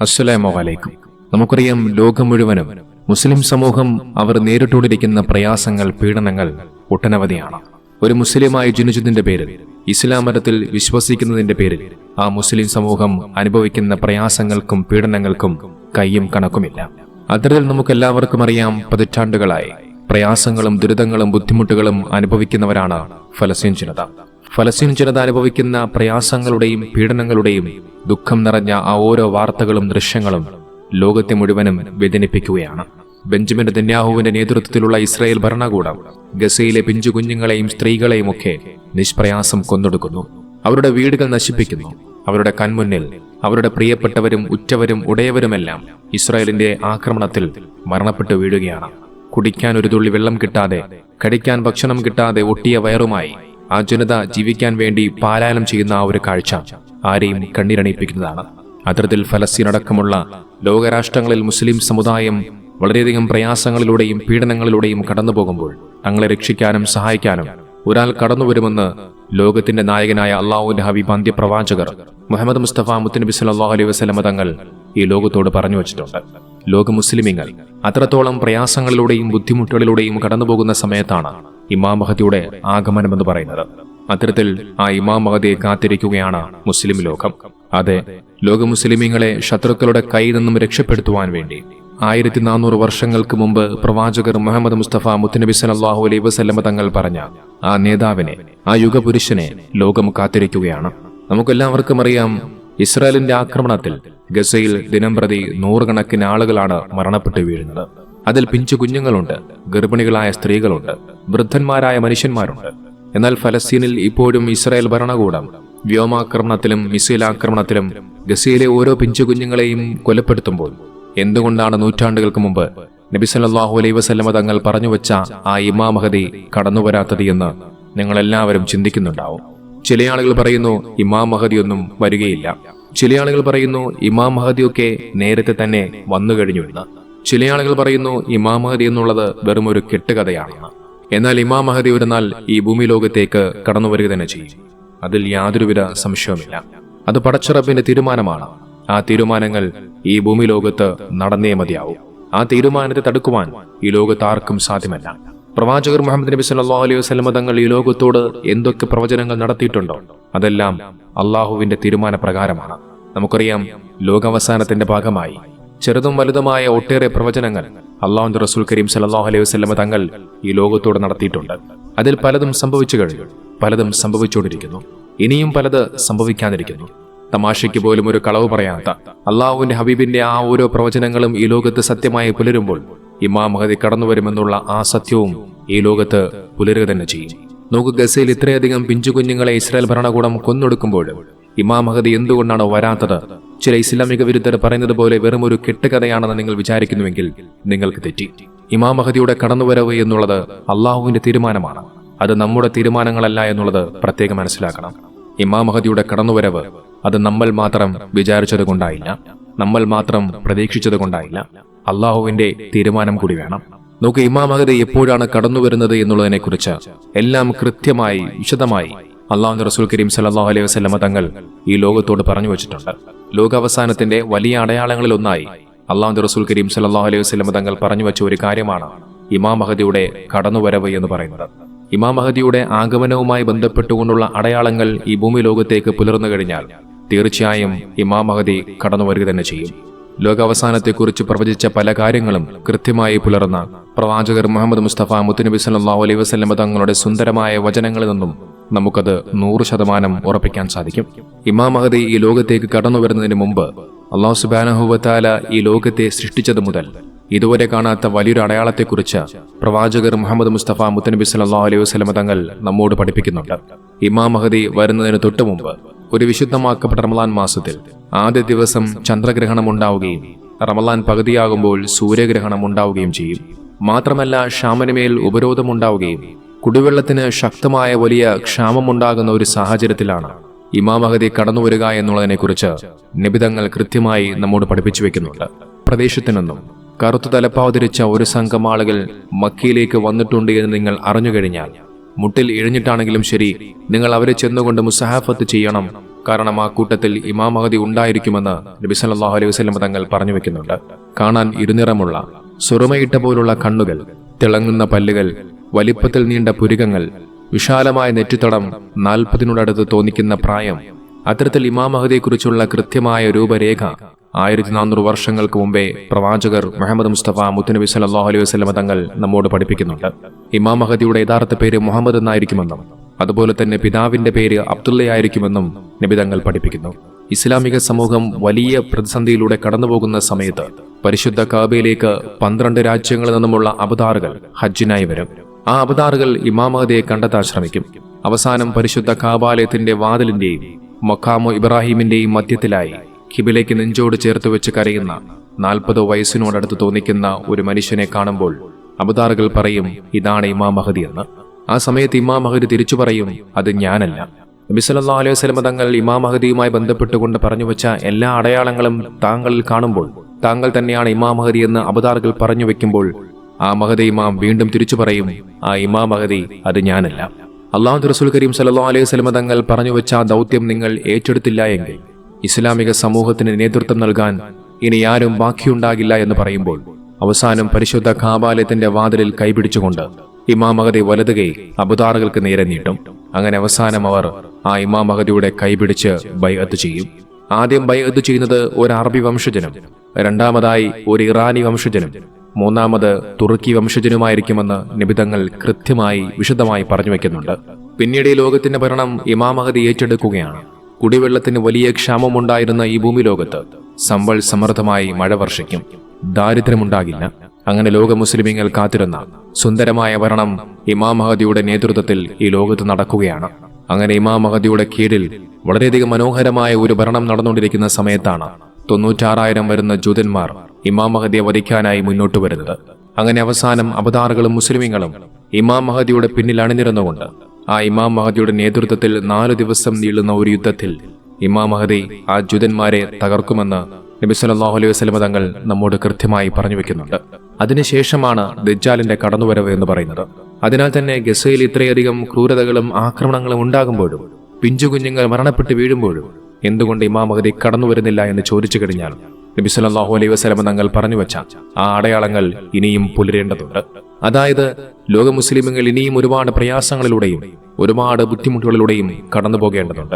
അസ്സലാമു അലൈക്കും. നമുക്കറിയാം ലോകം മുഴുവനും മുസ്ലിം സമൂഹം അവർ നേരിട്ടുകൊണ്ടിരിക്കുന്ന പ്രയാസങ്ങൾ പീഡനങ്ങൾ ഒട്ടനവധിയാണ്. ഒരു മുസ്ലിമായ ജനിച്ചതിന്റെ പേരിൽ ഇസ്ലാം മതത്തിൽ വിശ്വസിക്കുന്നതിന്റെ പേരിൽ ആ മുസ്ലിം സമൂഹം അനുഭവിക്കുന്ന പ്രയാസങ്ങൾക്കും പീഡനങ്ങൾക്കും കയ്യും കണക്കുമില്ല. അത്തരത്തിൽ നമുക്കെല്ലാവർക്കും അറിയാം പതിറ്റാണ്ടുകളായി പ്രയാസങ്ങളും ദുരിതങ്ങളും ബുദ്ധിമുട്ടുകളും അനുഭവിക്കുന്നവരാണ് ഫലസ്തീൻ ജനത. ഫലസ്തീൻ ജനത അനുഭവിക്കുന്ന പ്രയാസങ്ങളുടെയും പീഡനങ്ങളുടെയും ദുഃഖം നിറഞ്ഞ ആ ഓരോ വാർത്തകളും ദൃശ്യങ്ങളും ലോകത്തെ മുഴുവനും വേദനിപ്പിക്കുകയാണ്. ബെഞ്ചമിൻ ദന്യാഹുവിന്റെ നേതൃത്വത്തിലുള്ള ഇസ്രായേൽ ഭരണകൂടം ഗസയിലെ പിഞ്ചു കുഞ്ഞുങ്ങളെയും സ്ത്രീകളെയും ഒക്കെ നിഷ്പ്രയാസം കൊന്നൊടുക്കുന്നു. അവരുടെ വീടുകൾ നശിപ്പിക്കുന്നു. അവരുടെ കൺമുന്നിൽ അവരുടെ പ്രിയപ്പെട്ടവരും ഉറ്റവരും ഉടയവരുമെല്ലാം ഇസ്രായേലിന്റെ ആക്രമണത്തിൽ മരണപ്പെട്ടു വീഴുകയാണ്. കുടിക്കാൻ ഒരു തുള്ളി വെള്ളം കിട്ടാതെ കടിക്കാൻ ഭക്ഷണം കിട്ടാതെ ഒട്ടിയ വയറുമായി ആ ജനത ജീവിക്കാൻ വേണ്ടി പാലായനം ചെയ്യുന്ന ആ ഒരു കാഴ്ച ആരെയും കണ്ണീരണിയിപ്പിക്കുന്നതാണ്. അത്തരത്തിൽ ഫലസ്തീൻ അടക്കമുള്ള ലോകരാഷ്ട്രങ്ങളിൽ മുസ്ലിം സമുദായം വളരെയധികം പ്രയാസങ്ങളിലൂടെയും പീഡനങ്ങളിലൂടെയും കടന്നു പോകുമ്പോൾ തങ്ങളെ രക്ഷിക്കാനും സഹായിക്കാനും ഒരാൾ കടന്നു വരുമെന്ന് ലോകത്തിന്റെ നായകനായ അള്ളാഹുവിന്റെ ഹബീബ് അന്ത്യപ്രവാചകർ മുഹമ്മദ് മുസ്തഫ മുത്തനബി അള്ളാഹു അലൈഹി വസ്ലമ തങ്ങൾ ഈ ലോകത്തോട് പറഞ്ഞു വച്ചിട്ടുണ്ട്. ലോക മുസ്ലിമിങ്ങൾ അത്രത്തോളം പ്രയാസങ്ങളിലൂടെയും ബുദ്ധിമുട്ടുകളിലൂടെയും കടന്നുപോകുന്ന സമയത്താണ് ഇമാം മഹദിയുടെ ആഗമനമെന്ന് പറയുന്നത്. അത്തരത്തിൽ ആ ഇമാം മഹദിയെ കാത്തിരിക്കുകയാണ് മുസ്ലിം ലോകം. അതെ ലോക മുസ്ലിമിങ്ങളെ ശത്രുക്കളുടെ കയ്യിൽ നിന്നും രക്ഷപ്പെടുത്തുവാൻ വേണ്ടി. ആയിരത്തി നാനൂറ് വർഷങ്ങൾക്ക് മുമ്പ് പ്രവാചകർ മുഹമ്മദ് മുസ്തഫ മുത്തനബി സല്ലല്ലാഹു അലൈഹി വസല്ലമ തങ്ങൾ പറഞ്ഞ ആ നേതാവിനെ ആ യുഗപുരുഷനെ ലോകം കാത്തിരിക്കുകയാണ്. നമുക്കെല്ലാവർക്കും അറിയാം ഇസ്രായേലിന്റെ ആക്രമണത്തിൽ ഗസയിൽ ദിനംപ്രതി നൂറുകണക്കിന് ആളുകളാണ് മരണപ്പെട്ടു വീഴുന്നത്. അതിൽ പിഞ്ചു കുഞ്ഞുങ്ങളുണ്ട് ഗർഭിണികളായ സ്ത്രീകളുണ്ട് വൃദ്ധന്മാരായ മനുഷ്യന്മാരുണ്ട്. എന്നാൽ ഫലസ്തീനിൽ ഇപ്പോഴും ഇസ്രായേൽ ഭരണകൂടം വ്യോമാക്രമണത്തിലും മിസൈൽ ആക്രമണത്തിലും ഗസയിലെ ഓരോ പിഞ്ചു കുഞ്ഞുങ്ങളെയും കൊലപ്പെടുത്തുമ്പോൾ എന്തുകൊണ്ടാണ് നൂറ്റാണ്ടുകൾക്ക് മുമ്പ് നബിസല്ലാഹു അലൈ വസല്ലമ തങ്ങൾ പറഞ്ഞു വെച്ച ആ ഇമാം മഹദി കടന്നു വരാത്തത് എന്ന് നിങ്ങളെല്ലാവരും ചിന്തിക്കുന്നുണ്ടാവും. ചില ആളുകൾ പറയുന്നു ഇമാം മഹദിയൊന്നും വരികയില്ല. ചില ആളുകൾ പറയുന്നു ഇമാം മഹദിയൊക്കെ നേരത്തെ തന്നെ വന്നു കഴിഞ്ഞു എന്ന്. ചില ആളുകൾ പറയുന്നു ഇമാം മഹദി എന്നുള്ളത് വെറും ഒരു കെട്ടുകഥയാണെന്ന് എന്നാൽ ഇമാം മഹദി ഒരു നാൾ ഈ ഭൂമി ലോകത്തേക്ക് കടന്നു വരിക തന്നെ ചെയ്യും. അതിൽ യാതൊരുവിധ സംശയവുമില്ല. അത് പടച്ചിറപ്പിന്റെ തീരുമാനമാണ്. ആ തീരുമാനങ്ങൾ ഈ ഭൂമി ലോകത്ത് നടന്നേ മതിയാവും. ആ തീരുമാനത്തെ തടുക്കുവാൻ ഈ ലോകത്ത് ആർക്കും സാധ്യമല്ല. പ്രവാചകർ മുഹമ്മദ് നബി സല്ലാ അലൈഹി വസ്ലമ തങ്ങൾ ഈ ലോകത്തോട് എന്തൊക്കെ പ്രവചനങ്ങൾ നടത്തിയിട്ടുണ്ടോ? അതെല്ലാം അള്ളാഹുവിന്റെ തീരുമാന പ്രകാരമാണ് നമുക്കറിയാം ലോകാവസാനത്തിന്റെ ഭാഗമായി ചെറുതും വലുതുമായ ഒട്ടേറെ പ്രവചനങ്ങൾ അള്ളാഹുന്റെ റസൂൽ കരീം സല്ലാഹു അലൈഹി വസ്ലമ തങ്ങൾ ഈ ലോകത്തോട് നടത്തിയിട്ടുണ്ട്. അതിൽ പലതും സംഭവിച്ചു കഴിഞ്ഞു പലതും സംഭവിച്ചുകൊണ്ടിരിക്കുന്നു. ഇനിയും പലത് സംഭവിക്കാതിരിക്കുന്നു. തമാശയ്ക്ക് പോലും ഒരു കളവ് പറയാത്ത അള്ളാഹുവിന്റെ ഹബീബിന്റെ ആ ഓരോ പ്രവചനങ്ങളും ഈ ലോകത്ത് സത്യമായി പുലരുമ്പോൾ ഇമാം മഹദി കടന്നു വരുമെന്നുള്ള ആ സത്യവും ഈ ലോകത്ത് പുലരുക തന്നെ ചെയ്യും. നോക്ക് ഗസയിൽ ഇത്രയധികം പിഞ്ചു കുഞ്ഞുങ്ങളെ ഇസ്രായേൽ ഭരണകൂടം കൊന്നൊടുക്കുമ്പോഴും ഇമാം മഹദി എന്തുകൊണ്ടാണ് വരാത്തത്? ചില ഇസ്ലാമിക വിരുദ്ധർ പറയുന്നത് പോലെ വെറും ഒരു കെട്ടുകഥയാണെന്ന് നിങ്ങൾ വിചാരിക്കുന്നുവെങ്കിൽ നിങ്ങൾക്ക് തെറ്റി. ഇമാം മഹദിയുടെ കടന്നുവരവ് എന്നുള്ളത് അള്ളാഹുവിന്റെ തീരുമാനമാണ്. അത് നമ്മുടെ തീരുമാനങ്ങളല്ല എന്നുള്ളത് പ്രത്യേകം മനസ്സിലാക്കണം. ഇമാം മഹദിയുടെ കടന്നുവരവ് അത് നമ്മൾ മാത്രം വിചാരിച്ചത് കൊണ്ടായില്ല നമ്മൾ മാത്രം പ്രതീക്ഷിച്ചത് കൊണ്ടായില്ല അള്ളാഹുവിന്റെ തീരുമാനം കൂടി വേണം. നോക്ക് ഇമാം മഹദി എപ്പോഴാണ് കടന്നു വരുന്നത് എന്നുള്ളതിനെക്കുറിച്ച് എല്ലാം കൃത്യമായി വിശദമായി അള്ളാഹു റസൂൽ കരീം സല്ലല്ലാഹു അലൈഹി വസ്ലമ തങ്ങൾ ഈ ലോകത്തോട് പറഞ്ഞു വെച്ചിട്ടുണ്ട്. ലോകാവസാനത്തിന്റെ വലിയ അടയാളങ്ങളിൽ ഒന്നായി അള്ളാഹു റസൂൽ കരീം സല്ലല്ലാഹു അലൈഹി വസ്ലമ തങ്ങൾ പറഞ്ഞു വെച്ച ഒരു കാര്യമാണ് ഇമാം മഹദിയുടെ കടന്നുവരവ് എന്ന് പറയുന്നത്. ഇമാം മഹദിയുടെ ആഗമനവുമായി ബന്ധപ്പെട്ടുകൊണ്ടുള്ള അടയാളങ്ങൾ ഈ ഭൂമി ലോകത്തേക്ക് പുലർന്നു കഴിഞ്ഞാൽ തീർച്ചയായും ഇമാം മഹദി കടന്നു വരിക തന്നെ ചെയ്യും. ലോകാവസാനത്തെക്കുറിച്ച് പ്രവചിച്ച പല കാര്യങ്ങളും കൃത്യമായി പുലർന്ന പ്രവാചകർ മുഹമ്മദ് മുസ്തഫ മുത്തുനബി സല്ലല്ലാഹു അലൈഹി വസല്ലമ തങ്ങളുടെ സുന്ദരമായ വചനങ്ങളിൽ നിന്നും നമുക്കത് നൂറ് ശതമാനം ഉറപ്പിക്കാൻ സാധിക്കും. ഇമാം മഹദി ഈ ലോകത്തേക്ക് കടന്നു വരുന്നതിന് മുമ്പ് അള്ളാഹു സുബാനഹുബത്താല ഈ ലോകത്തെ സൃഷ്ടിച്ചത് മുതൽ ഇതുവരെ കാണാത്ത വലിയൊരു അടയാളത്തെക്കുറിച്ച് പ്രവാചകർ മുഹമ്മദ് മുസ്തഫ മുത്തനബി സല്ലാ അലൈഹി വസ്ലമ തങ്ങൾ നമ്മോട് പഠിപ്പിക്കുന്നുണ്ട്. ഇമാം മഹദി വരുന്നതിന് തൊട്ടു മുമ്പ് ഒരു വിശുദ്ധമാക്കപ്പെട്ട റമലാൻ മാസത്തിൽ ആദ്യ ദിവസം ചന്ദ്രഗ്രഹണം ഉണ്ടാവുകയും റമലാൻ പകുതിയാകുമ്പോൾ സൂര്യഗ്രഹണം ഉണ്ടാവുകയും ചെയ്യും. മാത്രമല്ല ഷാമനുമേൽ ഉപരോധമുണ്ടാവുകയും കുടിവെള്ളത്തിന് ശക്തമായ വലിയ ക്ഷാമമുണ്ടാകുന്ന ഒരു സാഹചര്യത്തിലാണ് ഇമാം മഹദി കടന്നു വരിക എന്നുള്ളതിനെക്കുറിച്ച് നിബിതങ്ങൾ കൃത്യമായി നമ്മോട് പഠിപ്പിച്ചു വെക്കുന്നുണ്ട്. പ്രദേശത്തു നിന്നും കറുത്തു തലപ്പാവതിരിച്ച ഒരു സംഘം ആളുകൾ മക്കിയിലേക്ക് വന്നിട്ടുണ്ട് എന്ന് നിങ്ങൾ അറിഞ്ഞു കഴിഞ്ഞാൽ മുട്ടിൽ ഇഴഞ്ഞിട്ടാണെങ്കിലും ശരി നിങ്ങൾ അവരെ ചെന്നുകൊണ്ട് മുസഹാഫത്ത് ചെയ്യണം കാരണം ആ കൂട്ടത്തിൽ ഇമാം മഹദി ഉണ്ടായിരിക്കുമെന്ന് നബി സല്ലല്ലാഹു അലൈഹി വസ്ലം തങ്ങൾ പറഞ്ഞു വെക്കുന്നുണ്ട്. കാണാൻ ഇരുനിറമുള്ള സുറുമയിട്ട പോലുള്ള കണ്ണുകൾ തിളങ്ങുന്ന പല്ലുകൾ വലിപ്പത്തിൽ നീണ്ട പുരികങ്ങൾ വിശാലമായ നെറ്റിത്തടം നാൽപ്പതിനോടടുത്ത് തോന്നിക്കുന്ന പ്രായം അത്തരത്തിൽ ഇമാം മഹദിയെക്കുറിച്ചുള്ള കൃത്യമായ രൂപരേഖ ആയിരത്തി നാനൂറ് വർഷങ്ങൾക്ക് മുമ്പേ പ്രവാചകർ മുഹമ്മദ് മുസ്തഫ മുത്തുനബി സല്ലാഹു അലൈഹി വസല്ലം തങ്ങൾ നമ്മോട് പഠിപ്പിക്കുന്നുണ്ട്. ഇമാം മഹദിയുടെ യഥാർത്ഥ പേര് മുഹമ്മദ് എന്നായിരിക്കുമെന്നും അതുപോലെ തന്നെ പിതാവിന്റെ പേര് അബ്ദുള്ളയായിരിക്കുമെന്നും നബി തങ്ങൾ പഠിപ്പിക്കുന്നു. ഇസ്ലാമിക സമൂഹം വലിയ പ്രതിസന്ധിയിലൂടെ കടന്നുപോകുന്ന സമയത്ത് പരിശുദ്ധ കാബയിലേക്ക് പന്ത്രണ്ട് രാജ്യങ്ങളിൽ നിന്നുമുള്ള അവതാറുകൾ ഹജ്ജിനായി വരും. ആ അവതാറുകൾ ഇമാമഹദയെ കണ്ടെത്താൻ ശ്രമിക്കും അവസാനം പരിശുദ്ധ കാബാലയത്തിന്റെ വാതിലിന്റെയും മൊക്കാമോ ഇബ്രാഹിമിന്റെയും മധ്യത്തിലായി ഖിബിലേക്ക് നെഞ്ചോട് ചേർത്ത് വെച്ച് കരയുന്ന നാൽപ്പതോ വയസ്സിനോടടുത്ത് തോന്നിക്കുന്ന ഒരു മനുഷ്യനെ കാണുമ്പോൾ അബുദാറുകൾ പറയും ഇതാണ് ഇമാം എന്ന്. ആ സമയത്ത് ഇമാം മഹദി തിരിച്ചു പറയും അത് ഞാനല്ല. നബി സല്ലല്ലാഹു അലൈഹി വസല്ലം തങ്ങൾ ഇമാം മഹദിയുമായി ബന്ധപ്പെട്ടുകൊണ്ട് പറഞ്ഞു വെച്ച എല്ലാ അടയാളങ്ങളും താങ്കളിൽ കാണുമ്പോൾ താങ്കൾ തന്നെയാണ് ഇമാം മഹദി എന്ന് അബദാറുകൾ പറഞ്ഞു വെക്കുമ്പോൾ ആ മഹദി ഇമാം വീണ്ടും തിരിച്ചു പറയും ആ ഇമാം മഹദി അത് ഞാനല്ല. അള്ളാഹു റസൂൽ കരീം സല്ലല്ലാഹു അലൈഹി വസല്ലം തങ്ങൾ പറഞ്ഞു വെച്ച ദൗത്യം നിങ്ങൾ ഏറ്റെടുത്തില്ല എങ്കിൽ ഇസ്ലാമിക സമൂഹത്തിന് നേതൃത്വം നൽകാൻ ഇനി ആരും ബാക്കിയുണ്ടാകില്ല എന്ന് പറയുമ്പോൾ അവസാനം പരിശുദ്ധ കാബാലയത്തിന്റെ വാതിലിൽ കൈപിടിച്ചുകൊണ്ട് ഇമാം മഹദി വലതുകൈ അബുദാറുകൾക്ക് നേരെ നീട്ടും. അങ്ങനെ അവസാനം അവർ ആ ഇമാം മഹദിയുടെ കൈപിടിച്ച് ബൈഅത്ത് ചെയ്യും. ആദ്യം ബൈഅത്ത് ചെയ്യുന്നത് ഒരു അറബി വംശജനും രണ്ടാമതായി ഒരു ഇറാനി വംശജനും മൂന്നാമത് തുർക്കി വംശജനുമായിരിക്കുമെന്ന് നിബിതങ്ങൾ കൃത്യമായി വിശദമായി പറഞ്ഞു വെക്കുന്നുണ്ട്. പിന്നീട് ഈ ലോകത്തിന്റെ ഭരണം ഇമാം മഹദി ഏറ്റെടുക്കുകയാണ്. കുടിവെള്ളത്തിന് വലിയ ക്ഷാമമുണ്ടായിരുന്ന ഈ ഭൂമി ലോകത്ത് സമ്പൽ സമൃദ്ധമായി മഴ വർഷിക്കും. ദാരിദ്ര്യമുണ്ടാകില്ല. അങ്ങനെ ലോക മുസ്ലിമീങ്ങൾ കാത്തിരുന്ന സുന്ദരമായ ഭരണം ഇമാം മഹദിയുടെ നേതൃത്വത്തിൽ ഈ ലോകത്ത് നടക്കുകയാണ്. അങ്ങനെ ഇമാം മഹദിയുടെ കീഴിൽ വളരെയധികം മനോഹരമായ ഒരു ഭരണം നടന്നുകൊണ്ടിരിക്കുന്ന സമയത്താണ് തൊണ്ണൂറ്റാറായിരം വരുന്ന ജൂതന്മാർ ഇമാം മഹദിയെ വധിക്കാനായി മുന്നോട്ട് വരുന്നത്. അങ്ങനെ അവസാനം അവതാറുകളും മുസ്ലിമീങ്ങളും ഇമാം മഹദിയുടെ പിന്നിൽ അണിനിരന്നുകൊണ്ട് ആ ഇമാം മഹദിയുടെ നേതൃത്വത്തിൽ നാലു ദിവസം നീളുന്ന ഒരു യുദ്ധത്തിൽ ഇമാം മഹദി ആ ജൂതന്മാരെ തകർക്കുമെന്ന് നബി സല്ലല്ലാഹു അലൈഹി വസ്ലമ തങ്ങൾ നമ്മോട് കൃത്യമായി പറഞ്ഞു വെക്കുന്നുണ്ട്. അതിനുശേഷമാണ് ദജ്ജാലിന്റെ കടന്നുവരവ് എന്ന് പറയുന്നത്. അതിനാൽ തന്നെ ഗസയിൽ ഇത്രയധികം ക്രൂരതകളും ആക്രമണങ്ങളും ഉണ്ടാകുമ്പോഴും പിഞ്ചുകുഞ്ഞുങ്ങൾ മരണപ്പെട്ട് വീഴുമ്പോഴും എന്തുകൊണ്ട് ഇമാം മഹദി കടന്നു വരുന്നില്ല എന്ന് ചോദിച്ചു കഴിഞ്ഞാൽ നബി സല്ലല്ലാഹു അലൈഹി വസല്ലം തങ്ങൾ പറഞ്ഞു വെച്ച ആ അടയാളങ്ങൾ ഇനിയും പുലരേണ്ടതുണ്ട്. അതായത് ലോക മുസ്ലിമുകൾ ഇനിയും ഒരുപാട് പ്രയാസങ്ങളിലൂടെയും ഒരുപാട് ബുദ്ധിമുട്ടുകളിലൂടെയും കടന്നു പോകേണ്ടതുണ്ട്